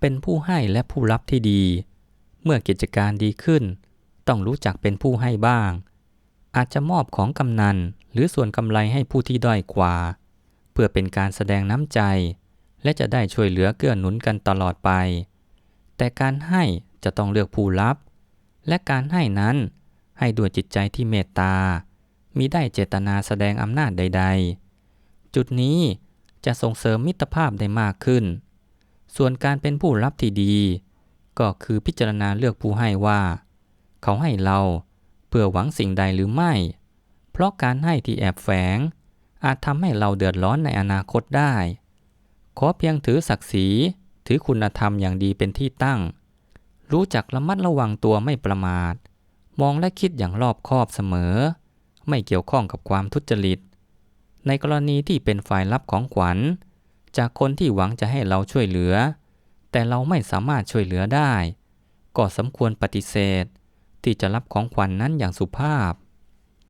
เป็นผู้ให้และผู้รับที่ดี เมื่อกิจการดีขึ้น ต้องรู้จักเป็นผู้ให้บ้าง อาจจะมอบของกำนันหรือส่วนกำไรให้ผู้ที่ด้อยกว่า เพื่อเป็นการแสดงน้ำใจ และจะได้ช่วยเหลือเกื้อหนุนกันตลอดไป แต่การให้จะต้องเลือกผู้รับ และการให้นั้นให้ด้วยจิตใจที่เมตตามีได้เจตนาแสดงอำนาจใด ๆ จุดนี้จะส่งเสริมมิตรภาพได้มากขึ้น ส่วนการเป็นผู้รับที่ดี ก็คือพิจารณาเลือกผู้ให้ว่า เขาให้เราเพื่อหวังสิ่งใดหรือไม่ เพราะการให้ที่แอบแฝง อาจทำให้เราเดือดร้อนในอนาคตได้ ขอเพียงถือศักดิ์ศรีถือคุณธรรมอย่างดีเป็นที่ตั้ง รู้จักระมัดระวังตัวไม่ประมาท มองและคิดอย่างรอบคอบเสมอ ไม่เกี่ยวข้องกับความทุจริต ในกรณีที่เป็นฝ่ายรับของขวัญ จากคนที่หวังจะให้เราช่วยเหลือ แต่เราไม่สามารถช่วยเหลือได้ ก็สมควรปฏิเสธ ที่จะรับของขวัญนนั้นอย่างสุภาพ